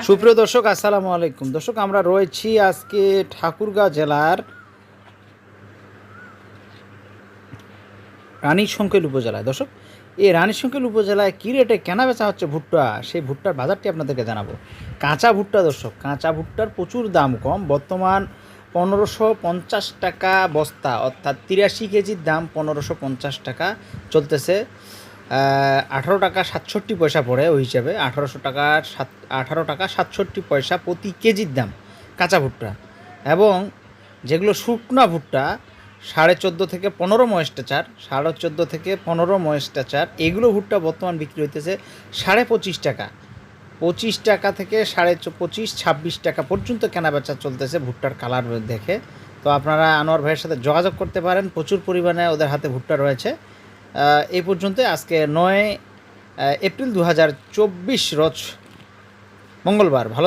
সুপ্রিয় দর্শক, আসসালামু আলাইকুম। দর্শক, আমরা রয়েছি আজকে ঠাকুরগাঁও জেলার রানীশঙ্কেল উপজেলায়। দর্শক, এই রানীশঙ্কেল উপজেলায় কী রেটে কেনা বেচা হচ্ছে ভুট্টা? সেই ভুট্টার বাজারটি আপনাদেরকে জানাব। কাঁচা ভুট্টা, দর্শক, কাঁচা ভুট্টার প্রচুর দাম কম। বর্তমান পনেরোশো পঞ্চাশ টাকা বস্তা, অর্থাৎ তিরাশি কেজির দাম পনেরোশো পঞ্চাশ টাকা চলতেছে। আঠারো টাকা সাতষট্টি পয়সা পড়ে ওই হিসাবে। আঠারোশো টাকা সাত, আঠারো টাকা সাতষট্টি পয়সা প্রতি কেজির দাম কাঁচা ভুট্টা। এবং যেগুলো শুকনা ভুট্টা, সাড়ে চোদ্দ থেকে পনেরো ময়েস্টাচার সাড়ে চোদ্দ থেকে পনেরো ময়েস্টাচার এগুলো ভুট্টা বর্তমান বিক্রি হইতেছে সাড়ে পঁচিশ টাকা। পঁচিশ টাকা থেকে সাড়ে পঁচিশ, ছাব্বিশ টাকা পর্যন্ত কেনাবেচা চলতেছে ভুট্টার কালার দেখে। তো আপনারা আনোয়ার ভাইয়ের সাথে যোগাযোগ করতে পারেন। প্রচুর পরিমাণে ওদের হাতে ভুট্টা রয়েছে। এই পর্যন্ত আজকে নয় এপ্রিল দু হাজার চব্বিশ রজ মঙ্গলবার। ভালো